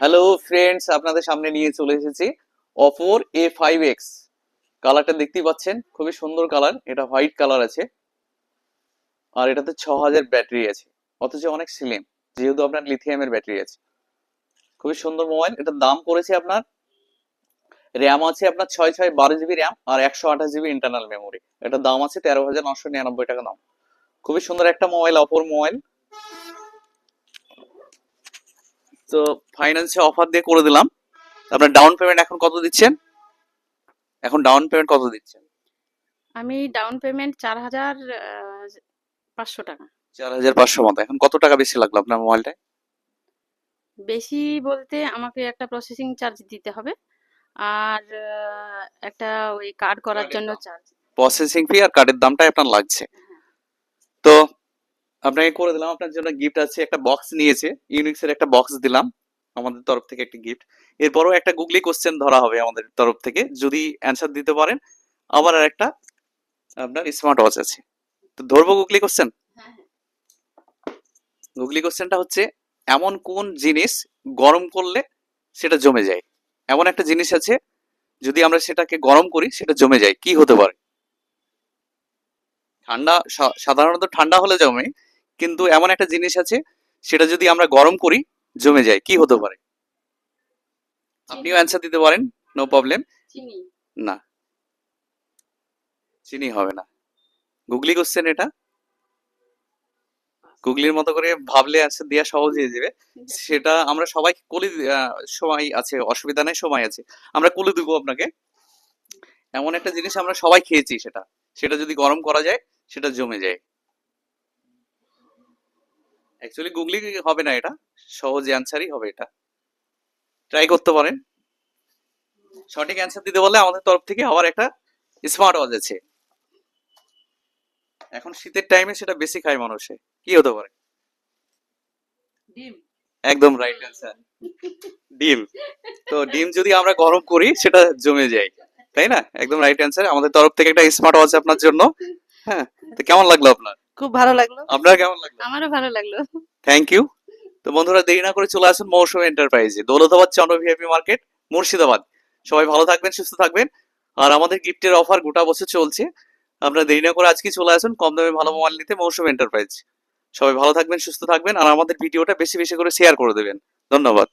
Hello friends আপনাদের সামনে নিয়ে চলে এসেছি অপোর এ ফাইভ এক্স কালারটা দেখতেই পাচ্ছেন, খুবই সুন্দর কালার এটা হোয়াইট কালার আছে। আর এটাতে ছ হাজার ব্যাটারি আছে, অথচ অনেক স্লিম যেহেতু আপনার লিথিয়ামের ব্যাটারি আছে। খুবই সুন্দর মোবাইল এটার দাম পড়েছে আপনার র্যাম আছে আপনার ছয় ছয় বারো জিবি র্যাম আর একশো আঠাশ জিবি ইন্টারনাল মেমোরি এটার দাম আছে তেরো হাজার নশো নিরানব্বই টাকা দাম। খুবই সুন্দর একটা মোবাইল অপর মোবাইল তো ফাইন্যান্সে অফার দিয়ে করে দিলাম। আপনার ডাউন পেমেন্ট এখন কত দিচ্ছেন? এখন ডাউন পেমেন্ট কত দিচ্ছেন? আমি ডাউন পেমেন্ট চার হাজার পাঁচশো টাকা। চার হাজার পাঁচশো মতো। এখন কত টাকা বেশি লাগল আপনার মোবাইলটায় বেশি বলতে আমাকে একটা প্রসেসিং চার্জ দিতে হবে। আর একটা ওই কার্ড করার জন্য চার্জ প্রসেসিং ফি আর কার্ডের দামটাই আপনার লাগছে। তো আপনাকে করে দিলাম। আপনার জন্য গিফট আছে একটা বক্স নিয়েছে। ইউনিক্সের একটা বক্স দিলাম আমাদের তরফ থেকে একটা গিফট এরপরও একটা গুগলি কোশ্চেন ধরা হবে আমাদের তরফ থেকে। যদি অ্যান্সার দিতে পারেন আবার আর একটা আপনার স্মার্ট ওয়াচ আছে। তো ধরবো গুগলি কোশ্চেন গুগলি কোশ্চেনটা হচ্ছে এমন কোন জিনিস গরম করলে সেটা জমে যায়? এমন একটা জিনিস আছে যদি আমরা সেটাকে গরম করি সেটা জমে যায়। কি হতে পারে? ঠান্ডা সাধারণত ঠান্ডা হলে জমে কিন্তু এমন একটা জিনিস আছে সেটা যদি আমরা গরম করি জমে যায়। কি হতে পারে? আপনিও অ্যান্সার দিতে পারেন নো প্রবলেম না। চিনি হবে না। গুগলি কোশ্চেন এটা। গুগলির মতো করে ভাবলে অ্যান্সার দেওয়া সহজ হয়ে যাবে। সেটা আমরা সবাই কলি সময় আছে অসুবিধা নেই সময় আছে। আমরা কুলে দিব আপনাকে। এমন একটা জিনিস আমরা সবাই খেয়েছি সেটা। সেটা যদি গরম করা যায় সেটা জমে যায়। অ্যাকচুয়ালি গুগলি হবে না এটা। সহজ অ্যান্সারই হবে এটা। ট্রাই করতে পারেন। সঠিক অ্যান্সার দিতে বললে আমাদের তরফ থেকে আবার একটা স্মার্ট ওয়াচ আছে। এখন শীতের টাইমে সেটা বেশি খায় মানুষে। কি হতে পারে? ডিম। একদম রাইট অ্যান্সার ডিম। তো ডিম যদি আমরা গরম করি সেটা জমে যায়। তাই না? একদম রাইট অ্যান্সার আমাদের তরফ থেকে একটা স্মার্ট ওয়াচ আপনার জন্য। হ্যাঁ তো কেমন লাগল আপনার? খুব ভালো লাগল। আপনার কেমন লাগল? আমারও ভালো লাগল। থ্যাংক ইউ তো বন্ধুরা দেরি না করে চলে আসুন মৌসুম এন্টারপ্রাইজে দৌলতাবাদ চন্দ্র ভিআইপি মার্কেট মুর্শিদাবাদ। সবাই ভালো থাকবেন সুস্থ থাকবেন। আর আমাদের গিফটের অফার গোটা বছর চলছে। আপনারা দেরি না করে আজকে চলে আসুন কম দামে ভালো মোবাইল নিতে মৌসুম এন্টারপ্রাইজ সবাই ভালো থাকবেন সুস্থ থাকবেন। আর আমাদের ভিডিওটা বেশি বেশি করে শেয়ার করে দেবেন। ধন্যবাদ।